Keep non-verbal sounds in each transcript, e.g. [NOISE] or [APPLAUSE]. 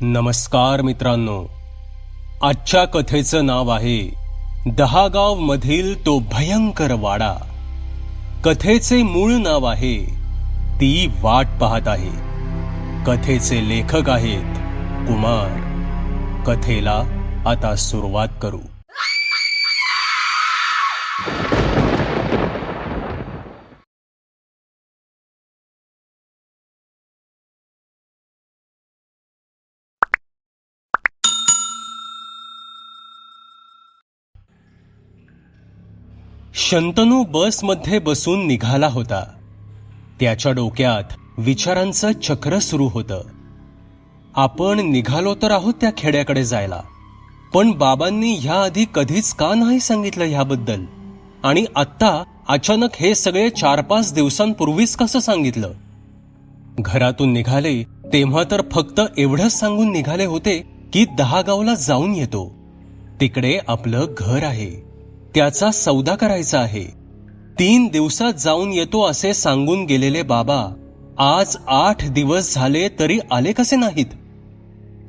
नमस्कार मित्रांनो. आजच्या कथेचं नाव आहे दहागाव मधील तो भयंकर वाडा. कथेचे मूळ नाव आहे ती वाट पाहत आहे. कथेचे लेखक आहेत कुमार. कथेला आता सुरुवात करू. शंतनू बसमध्ये बसून निघाला होता. त्याच्या डोक्यात विचारांचं चक्र सुरू होतं. आपण निघालो तर आहोत त्या खेड्याकडे जायला. पण बाबांनी ह्या आधी कधीच का नाही सांगितलं ह्याबद्दल? आणि आत्ता अचानक हे सगळे चार पाच दिवसांपूर्वीच कसं सांगितलं? घरातून निघाले तेव्हा तर फक्त एवढंच सांगून निघाले होते की दहा गावला जाऊन येतो. तिकडे आपलं घर आहे. त्याचा सौदा करायचा आहे. तीन दिवसात जाऊन येतो असे सांगून गेलेले बाबा आज आठ दिवस झाले तरी आले कसे नाहीत?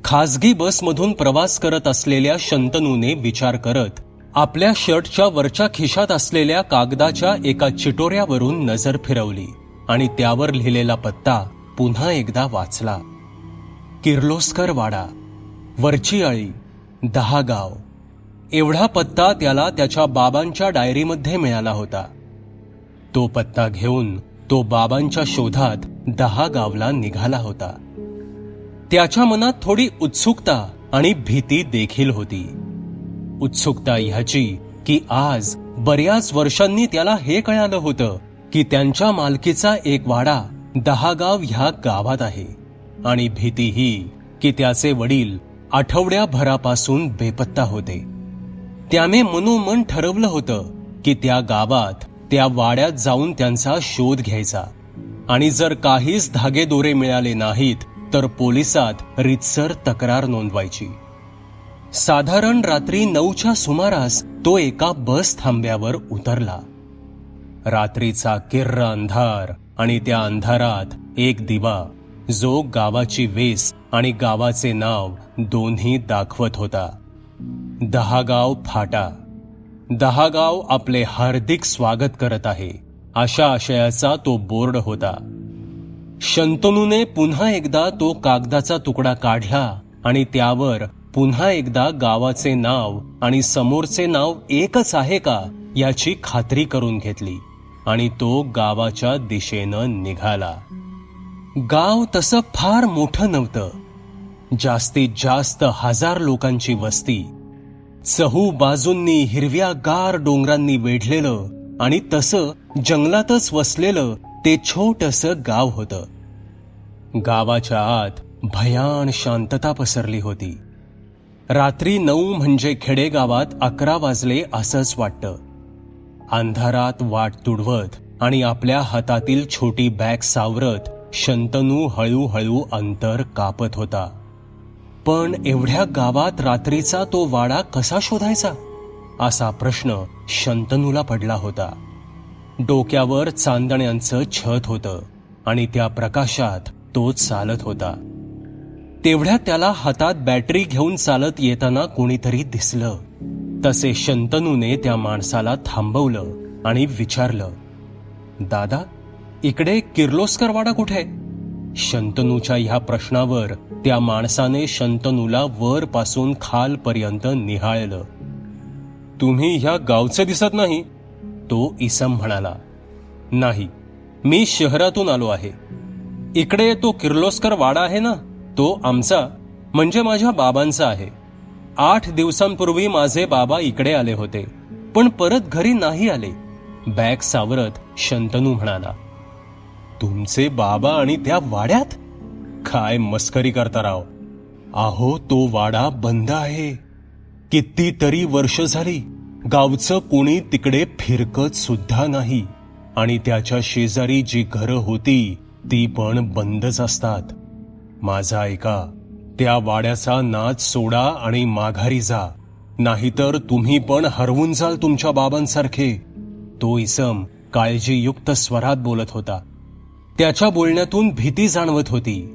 खासगी बसमधून प्रवास करत असलेल्या शंतनूने विचार करत आपल्या शर्टच्या वरच्या खिशात असलेल्या कागदाच्या एका चिटोऱ्यावरून नजर फिरवली आणि त्यावर लिहिलेला पत्ता पुन्हा एकदा वाचला. किर्लोस्कर वाडा वरची आळी दहा गाव. एवढा पत्ता त्याला त्याच्या बाबांच्या डायरीमध्ये मिळाला होता. तो पत्ता घेऊन तो बाबांच्या शोधात दहा गावला निघाला होता. त्याच्या मनात थोडी उत्सुकता आणि भीती देखील होती. उत्सुकता ह्याची की आज बऱ्याच वर्षांनी त्याला हे कळालं होतं की त्यांच्या मालकीचा एक वाडा दहा गाव ह्या गावात आहे आणि भीती ही की त्याचे वडील आठवड्याभरापासून बेपत्ता होते. त्याने मनोमन ठरवलं होतं की त्या गावात त्या वाड्यात जाऊन त्यांचा शोध घ्यायचा. आणि जर काहीच धागेदोरे मिळाले नाहीत तर पोलिसात रितसर तक्रार नोंदवायची. साधारण रात्री नऊच्या सुमारास तो एका बस थांब्यावर उतरला. रात्रीचा किर्र अंधार आणि त्या अंधारात एक दिवा जो गावाची वेस आणि गावाचे नाव दोन्ही दाखवत होता. दहागाव फाटा. दहागाव आपले हार्दिक स्वागत करत आहे. अशा आशयाचा तो बोर्ड होता. शंतनूने पुन्हा एकदा तो कागदाचा तुकडा काढला आणि त्यावर पुन्हा एकदा गावाचे नाव आणि समोरचे नाव एकच आहे का याची खात्री करून घेतली आणि तो गावाच्या दिशेनं निघाला. गाव तसं फार मोठं नव्हतं. जास्तीत जास्त हजार लोकांची वस्ती. चहू बाजूंनी हिरव्या गार डोंगरांनी वेढलेलं आणि तसं जंगलातच वसलेलं ते छोटस गाव होतं. गावाच्या आत भयान शांतता पसरली होती. रात्री नऊ म्हणजे खेडेगावात अकरा वाजले असंच वाटतं. अंधारात वाट तुडवत आणि आपल्या हातातील छोटी बॅग सावरत शंतनू हळूहळू अंतर कापत होता. पण एवढ्या गावात रात्रीचा तो वाडा कसा शोधायचा? असा प्रश्न शंतनूला पडला होता. डोक्यावर चांदण्यांचं छत होतं आणि त्या प्रकाशात तो चालत होता. तेवढ्या त्याला हातात बॅटरी घेऊन चालत येताना कोणीतरी दिसलं. तसे शंतनूने त्या माणसाला थांबवलं आणि विचारलं दादा इकडे किर्लोस्कर वाडा कुठे? आहे शंतनूच्या ह्या प्रश्नावर त्या माणसाने शंतनूला वरपासून खालपर्यंत निहाळलं. तुम्ही ह्या गावचे दिसत नाही तो इसम म्हणाला. नाही मी शहरातून आलो आहे. इकडे तो किर्लोस्कर वाडा आहे ना तो आमचा म्हणजे माझ्या बाबांचा आहे. आठ दिवसांपूर्वी माझे बाबा इकडे आले होते पण परत घरी नाही आले. बॅग सावरत शंतनू म्हणाला. तुमचे बाबा आणि त्या वाड्यात? काय मस्करी करता राव. अहो तो वाडा बंद आहे. कितीतरी वर्ष झाली गावचं कोणी तिकडे फिरकत सुद्धा नाही. आणि त्याच्या शेजारी जी घरं होती ती पण बंदच असतात. माझा ऐका त्या वाड्याचा नाच सोडा आणि माघारी जा. नाहीतर तुम्ही पण हरवून जाल तुमच्या बाबांसारखे. तो इसम काळजीयुक्त स्वरात बोलत होता. त्याच्या बोलण्यातून भीती जाणवत होती.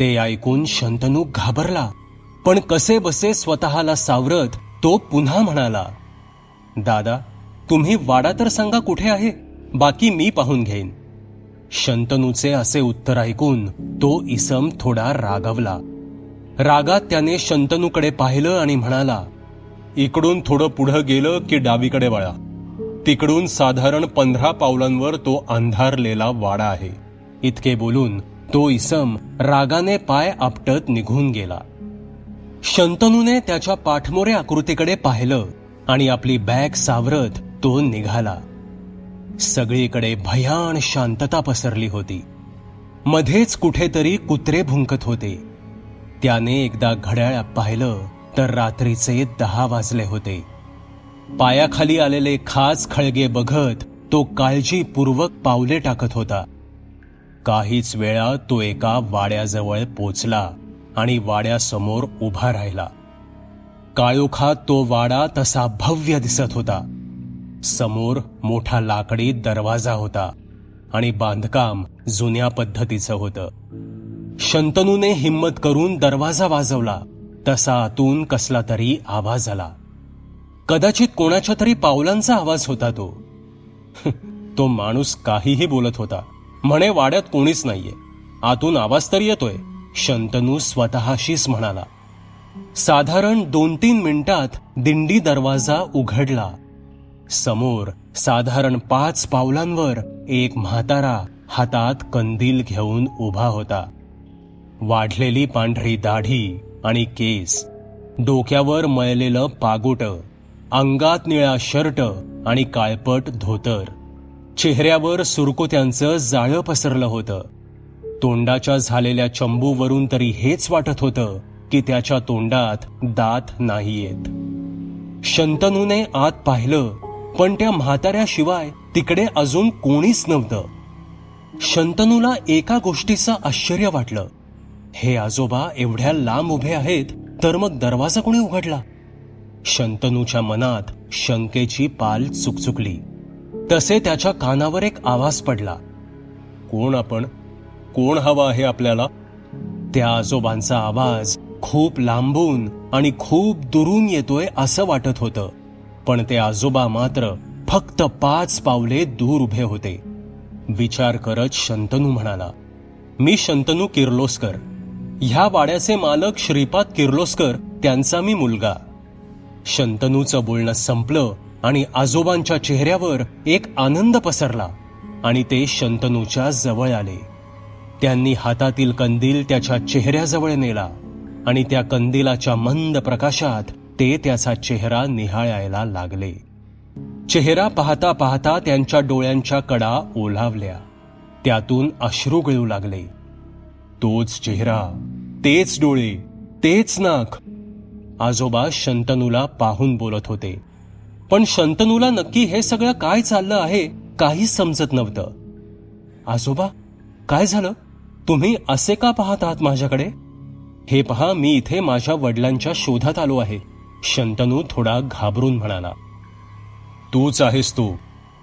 ते ऐकून शंतनू घाबरला. पण कसे बसे स्वतःला सावरत तो पुन्हा म्हणाला दादा तुम्ही वाडा तर सांगा कुठे आहे? बाकी मी पाहून घेईन. शंतनूचे असे उत्तर ऐकून तो इसम थोडा रागवला. रागात त्याने शंतनूकडे पाहिलं आणि म्हणाला इकडून थोडं पुढं गेलं की डावीकडे वळा. तिकडून साधारण पंधरा पावलांवर तो अंधारलेला वाडा आहे. इतके बोलून तो इसम रागाने पाय आपटत निघून गेला. शंतनूने त्याच्या पाठमोरे आकृतीकडे पाहिलं आणि आपली बॅग सावरत तो निघाला. सगळीकडे भयान शांतता पसरली होती. मध्येच कुठेतरी कुत्रे भुंकत होते. त्याने एकदा घड्याळ पाहिलं तर रात्रीचे दहा वाजले होते. पायाखाली आलेले खास खळगे बघत तो काळजीपूर्वक पावले टाकत होता. काहीच वेळा तो एका वाड्याजवळ पोचला आणि वाड्यासमोर उभा राहिला. काळोखात तो वाडा तसा भव्य दिसत होता. समोर मोठा लाकडी दरवाजा होता आणि बांधकाम जुन्या पद्धतीचं होतं. शंतनूने हिम्मत करून दरवाजा वाजवला. तसा आतून कसला तरी आवाज आला. कदाचित कोणाच्या तरी पावलांचा आवाज होता तो. [LAUGHS] तो माणूस काहीही बोलत होता. म्हणे वाड्यात कोणीच नाहीये. आतून आवाज तर येतोय. शंतनू स्वतःशीच म्हणाला. साधारण दोन तीन मिनिटात दिंडी दरवाजा उघडला. समोर साधारण पाच पावलांवर एक म्हातारा हातात कंदील घेऊन उभा होता. वाढलेली पांढरी दाढी आणि केस डोक्यावर मळलेलं पागोटं अंगात निळा शर्ट आणि काळपट धोतर. चेहऱ्यावर सुरकुत्यांचं जाळं पसरलं होतं. तोंडाच्या झालेल्या चंबूवरून तरी हेच वाटत होतं की त्याच्या तोंडात दात नाहीयेत. शंतनूने आत पाहिलं पण त्या म्हाताऱ्याशिवाय तिकडे अजून कोणीच नव्हतं. शंतनूला एका गोष्टीचं आश्चर्य वाटलं. हे आजोबा एवढ्या लांब उभे आहेत तर मग दरवाजा कोणी उघडला? शंतनूच्या मनात शंकेची पाल चुकचुकली. तसे त्याच्या कानावर एक आवाज पडला. कोण आपण? कोण हवा आहे आपल्याला? त्या आजोबांचा आवाज खूप लांबून आणि खूप दुरून येतोय असं वाटत होतं. पण ते आजोबा मात्र फक्त पाच पावले दूर उभे होते. विचार करत शंतनू म्हणाला मी शंतनू किर्लोस्कर. ह्या वाड्याचे मालक श्रीपाद किर्लोस्कर त्यांचा मी मुलगा. शंतनूचं बोलणं संपलं आणि आजोबांच्या चेहऱ्यावर एक आनंद पसरला आणि ते शंतनूच्या जवळ आले. त्यांनी हातातील कंदील त्याच्या चेहऱ्याजवळ नेला आणि त्या कंदिलाच्या मंद प्रकाशात ते त्याचा चेहरा निहाळायला लागले. चेहरा पाहता पाहता त्यांच्या डोळ्यांच्या कडा ओलावल्या. त्यातून अश्रू गळू लागले. तोच चेहरा तेच डोळे तेच नाक आजोबा शंतनूला पाहून बोलत होते. पण शंतनूला नक्की हे सगळं काय चाललं आहे काहीच समजत नव्हतं. आजोबा काय झालं? तुम्ही असे का पाहत आहात माझ्याकडे? हे पहा मी इथे माझ्या वडिलांच्या शोधात आलो आहे. शंतनू थोडा घाबरून म्हणाला. तूच आहेस तू.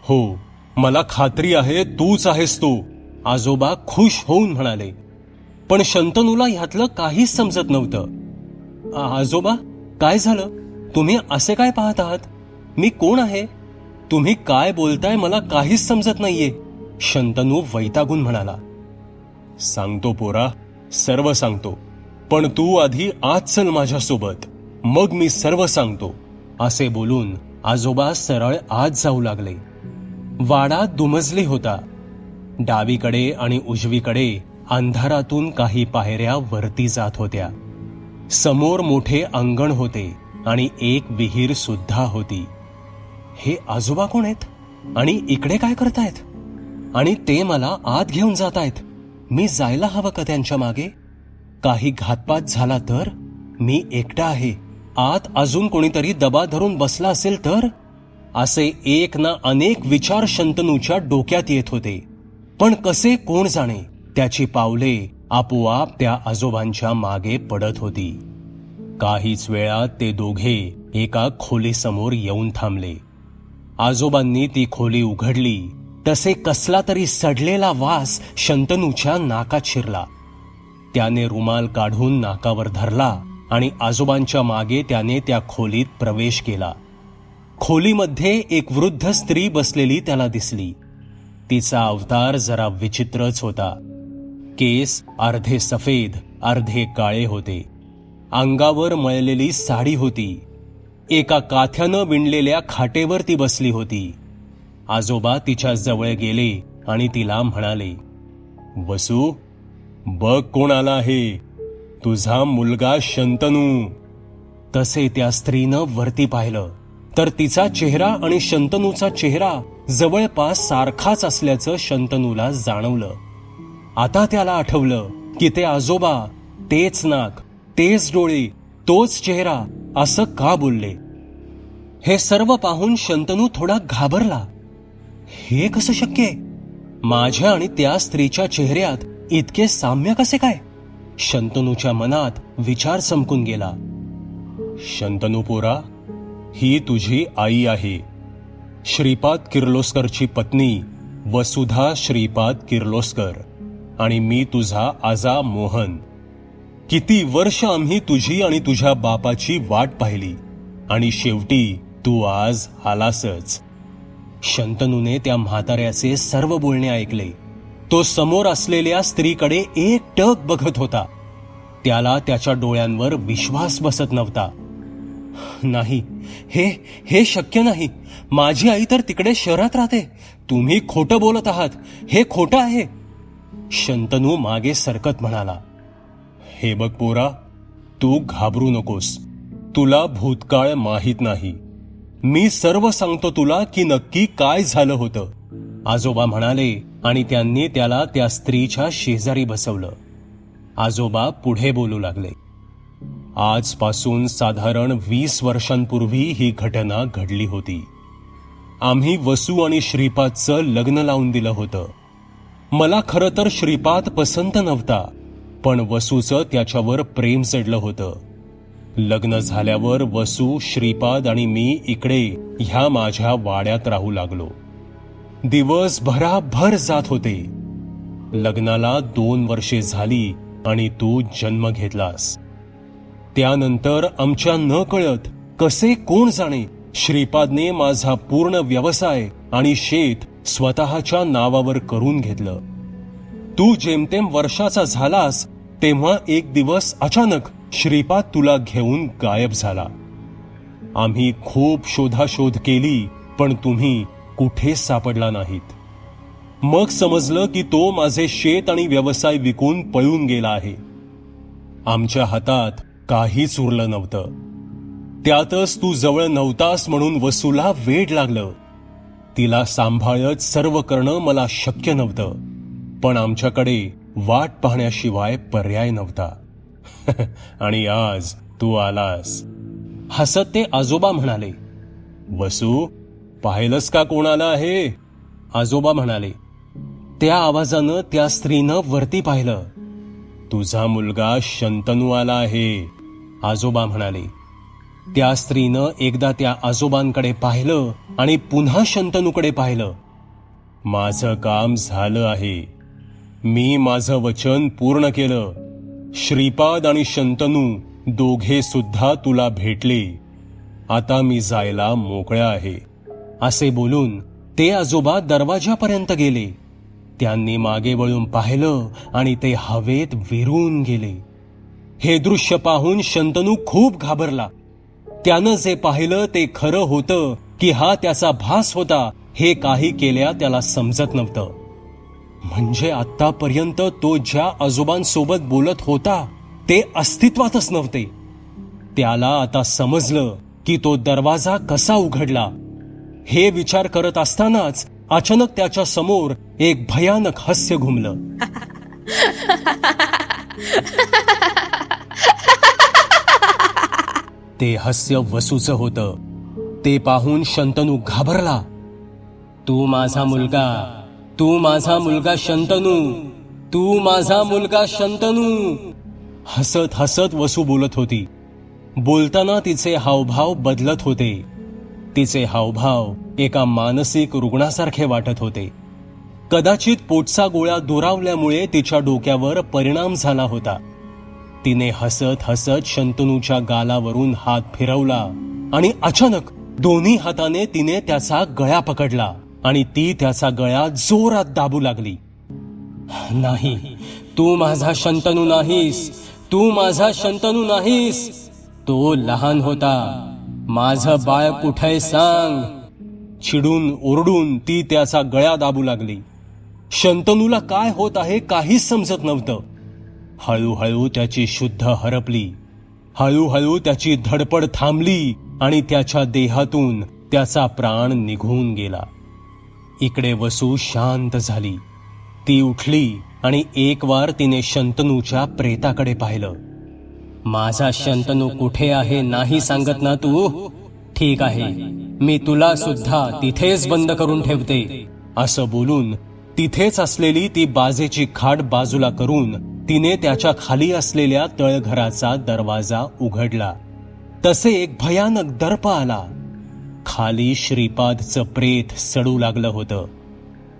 हो मला खात्री आहे तूच आहेस तू. आजोबा खुश होऊन म्हणाले. पण शंतनूला ह्यातलं काहीच समजत नव्हतं. आजोबा काय झालं? तुम्ही असे काय पाहत आहात? मी कोण आहे? तुम्ही काय बोलताय मला काहीच समजत नाहीये शंतनू वैतागून म्हणाला. सांगतो पोरा सर्व सांगतो पण तू आधी आज चल माझ्यासोबत मग मी सर्व सांगतो. असे बोलून आजोबा सरळ आज जाऊ लागले. वाडा दुमजली होता. डावीकडे आणि उजवीकडे अंधारातून काही पायऱ्या वरती जात होत्या. समोर मोठे अंगण होते आणि एक विहीर सुद्धा होती. हे आजोबा कोण आहेत? आणि इकडे काय करतायत? आणि ते मला आत घेऊन जात आहेत मी जायला हवं का त्यांच्या मागे? काही घातपात झाला तर? मी एकटा आहे. आत अजून कोणीतरी दबा धरून बसला असेल तर? असे एक ना अनेक विचार शंतनूच्या डोक्यात येत होते. पण कसे कोण जाणे? त्याची पावले आपोआप त्या आजोबांच्या मागे पडत होती. काहीच वेळात ते दोघे एका खोलीसमोर येऊन थांबले. आजोबांनी ती खोली उघडली. तसे कसला तरी सडलेला वास शंतनूच्या नाकात शिरला. त्याने रुमाल काढून नाकावर धरला आणि आजोबांच्या मागे त्याने त्या खोलीत प्रवेश केला. खोलीमध्ये एक वृद्ध स्त्री बसलेली त्याला दिसली. तिचा अवतार जरा विचित्रच होता. केस अर्धे सफेद अर्धे काळे होते. अंगावर मळलेली साडी होती. एका काथ्यानं विणलेल्या खाटेवर ती बसली होती. आजोबा तिच्या जवळ गेले आणि तिला म्हणाले बसू बघ कोण आला आहे. तुझा मुलगा शंतनू. तसे त्या स्त्रीनं वरती पाहिलं. तर तिचा चेहरा आणि शंतनूचा चेहरा जवळपास सारखाच असल्याचं शंतनूला जाणवलं. आता त्याला आठवलं की ते आजोबा तेच नाक तेच डोळे तोच चेहरा असं का बोलले? हे सर्व पाहून शंतनू थोडा घाबरला. हे कसं शक्य आहे? माझ्या आणि त्या स्त्रीच्या चेहऱ्यात इतके साम्य कसे काय? शंतनूच्या मनात विचार चमकून गेला. शंतनू पोरा ही तुझी आई आहे. श्रीपाद किर्लोस्करची पत्नी वसुधा श्रीपाद किर्लोस्कर. आणि मी तुझा आजा मोहन. किती वर्ष आम्ही तुझी आणि तुझ्या बापाची वाट पाहिली आणि शेवटी तू आज आलासच. शंतनूने त्या म्हाताऱ्याचे सर्व बोलणे ऐकले. तो समोर असलेल्या स्त्रीकडे एक टक बघत होता. त्याला त्याच्या डोळ्यांवर विश्वास बसत नव्हता. नाही हे हे शक्य नाही. माझी आई तर तिकडे शहरात राहते. तुम्ही खोटं बोलत आहात. हे खोटं आहे. शंतनू मागे सरकत म्हणाला हे बघ पोरा तू घाबरू नकोस. तुला भूतकाळ माहीत नाही. मी सर्व सांगतो तुला की नक्की काय झालं होतं. आजोबा म्हणाले आणि त्यांनी त्याला त्या स्त्रीच्या शेजारी बसवलं. आजोबा पुढे बोलू लागले आजपासून साधारण वीस वर्षांपूर्वी ही घटना घडली होती. आम्ही वसू आणि श्रीपादचं लग्न लावून दिलं होतं. मला खरं तर श्रीपाद पसंत नव्हता पण वसूचं त्याच्यावर प्रेम चढलं होतं. लग्न झाल्यावर वसू श्रीपाद आणि मी इकडे ह्या माझ्या वाड्यात राहू लागलो. दिवस भराभर जात होते. लग्नाला दोन वर्षे झाली आणि तू जन्म घेतलास. त्यानंतर आमच्या न कळत कसे कोण जाणे श्रीपादने माझा पूर्ण व्यवसाय आणि शेत स्वतःच्या नावावर करून घेतलं. तू जेमतेम वर्षाचा झालास तेव्हा एक दिवस अचानक श्रीपाद तुला घेऊन गायब झाला. आम्ही खूप शोधाशोध केली पण तुम्ही कुठेच सापडला नाहीत. मग समजलं की तो माझे शेत आणि व्यवसाय विकून पळून गेला आहे. आमच्या हातात काहीच उरलं नव्हतं. त्यातच तू जवळ नव्हतास म्हणून वसूला वेड लागलं. तिला सांभाळत सर्व करणं मला शक्य नव्हतं. पण आमच्याकडे वाट पाहण्याशिवाय पर्याय नव्हता. [LAUGHS] आणि आज तू आलास. हसत ते आजोबा म्हणाले वसू पाहिलंस का कोणाला आहे आजोबा म्हणाले त्या आवाजानं त्या स्त्रीनं वरती पाहिलं. तुझा मुलगा शंतनू आला आहे. आजोबा म्हणाले त्या स्त्रीनं एकदा त्या आजोबांकडे पाहिलं आणि पुन्हा शंतनूकडे पाहिलं. माझं काम झालं आहे. मी माझं वचन पूर्ण केलं. श्रीपाद आणि शंतनू दोघे सुद्धा तुला भेटले. आता मी जायला मोकळ्या आहे. असे बोलून ते आजोबा दरवाजापर्यंत गेले. त्यांनी मागे वळून पाहिलं आणि ते हवेत विरून गेले. हे दृश्य पाहून शंतनू खूप घाबरला. त्यानं जे पाहिलं ते खरं होतं की हा त्याचा भास होता हे काही केल्या त्याला समजत नव्हतं. म्हणजे आतापर्यंत तो ज्या आजोबांसोबत बोलत होता ते अस्तित्वातच नव्हते. त्याला आता समजलं की तो दरवाजा कसा उघडला. हे विचार करत असतानाच अचानक त्याच्यासमोर एक भयानक हास्य घुमलं. [LAUGHS] ते हास्य वसूचं होतं. ते पाहून शंतनू घाबरला. तू माझा मुलगा. तू माझा मुलगा शंतनू. तू माझा मुलगा शंतनू. हसत हसत वसू बोलत होती. बोलताना तिचे हावभाव बदलत होते. तिचे हावभाव एका मानसिक रुग्णासारखे वाटत होते. कदाचित पोटचा गोळ्या दुरावल्यामुळे तिच्या डोक्यावर परिणाम झाला होता. तिने हसत हसत शंतनूच्या गालावरून हात फिरवला आणि अचानक दोन्ही हाताने तिने त्याचा गळ्या पकडला आणि ती त्याचा गळ्या जोरात दाबू लागली. नाही तू माझा शंतनू नाहीस. तू माझा शंतनू नाहीस. तो लहान होता. माझं बाळ कुठे सांग? चिडून ओरडून ती त्याचा गळ्या दाबू लागली. शंतनूला काय होत आहे काहीच समजत नव्हतं. हळूहळू त्याची शुद्ध हरपली. हळूहळू त्याची धडपड थांबली आणि त्याच्या देहातून त्याचा प्राण निघून गेला. इकडे वसू शांत झाली. ती उठली आणि एक वार तिने शंतनूच्या प्रेताकडे पाहिलं. माझा शंतनू कुठे आहे नाही सांगत ना तू? ठीक आहे. मी तुला सुद्धा तिथेच बंद करून ठेवते. असं बोलून तिथेच असलेली ती बाजेची खाट बाजूला करून तिने त्याच्याखाली असलेल्या तळघराचा दरवाजा उघडला. तसे एक भयानक दर्प आला. खाली श्रीपादचं प्रेत सडू लागलं होतं.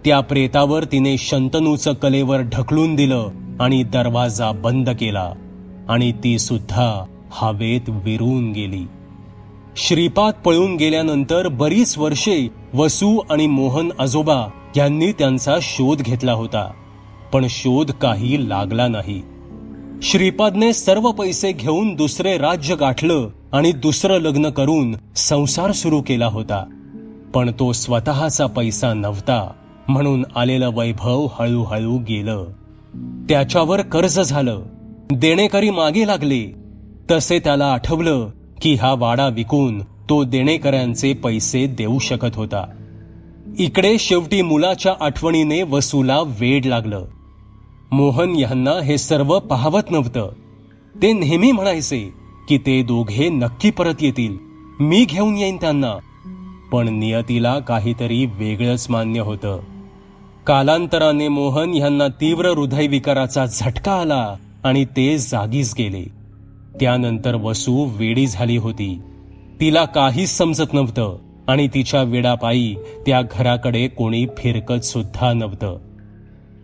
त्या प्रेतावर तिने शंतनूचं कलेवर ढकलून दिलं आणि दरवाजा बंद केला आणि ती सुद्धा हवेत विरून गेली. श्रीपाद पळून गेल्यानंतर बरीच वर्षे वसू आणि मोहन आजोबा यांनी त्यांचा शोध घेतला होता. पण शोध काही लागला नाही. श्रीपादने सर्व पैसे घेऊन दुसरे राज्य गाठलं आणि दुसरं लग्न करून संसार सुरू केला होता. पण तो स्वतःचा पैसा नव्हता म्हणून आलेलं वैभव हळूहळू गेलं. त्याच्यावर कर्ज झालं. देणेकरी मागे लागले. तसे त्याला आठवलं की हा वाडा विकून तो देणेकऱ्यांचे पैसे देऊ शकत होता. इकडे शेवटी मुलाच्या आठवणीने वसूला वेड लागलं. मोहन यांना हे सर्व पाहवत नव्हतं. ते नेहमी म्हणायचे की ते दोघे नक्की परत येतील. मी घेऊन येईन त्यांना. पण नियतीला काहीतरी वेगळंच मान्य होतं. कालांतराने मोहन यांना तीव्र हृदयविकाराचा झटका आला आणि ते जागीच गेले. त्यानंतर वसू वेडी झाली होती. तिला काहीच समजत नव्हतं आणि तिच्या वेडापायी त्या घराकडे कोणी फिरकत सुद्धा नव्हतं.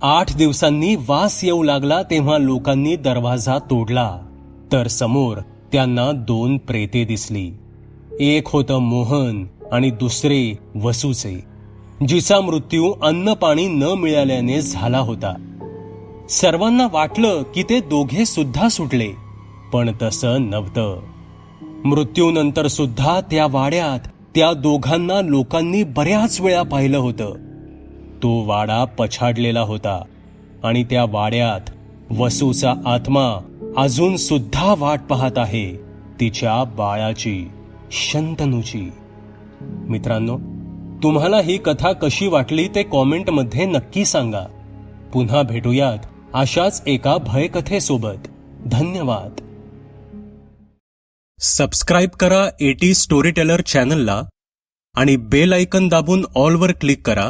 आठ दिवसांनी वास येऊ लागला तेव्हा लोकांनी दरवाजा तोडला. तर समोर त्यांना दोन प्रेते दिसली. एक होतं मोहन आणि दुसरे वसूचे जिचा मृत्यू अन्न पाणी न मिळाल्याने झाला होता. सर्वांना वाटलं की ते दोघे सुद्धा सुटले पण तसं नव्हतं. मृत्यूनंतर सुद्धा त्या वाड्यात त्या दोघांना लोकांनी बऱ्याच वेळा पाहिलं होतं. तो वाडा पछाडलेला होता आणि त्या वाड्यात वसूचा आत्मा अजून सुद्धा वाट पाहत आहे तिच्या बाळाची शंतनूची. मित्रांनो तुम्हाला ही कथा कशी वाटली ते कॉमेंटमध्ये नक्की सांगा. पुन्हा भेटूयात अशाच एका भयकथेसोबत. धन्यवाद. सबस्क्राईब करा एटी स्टोरी टेलर चॅनलला आणि बेल आयकन दाबून ऑलवर क्लिक करा.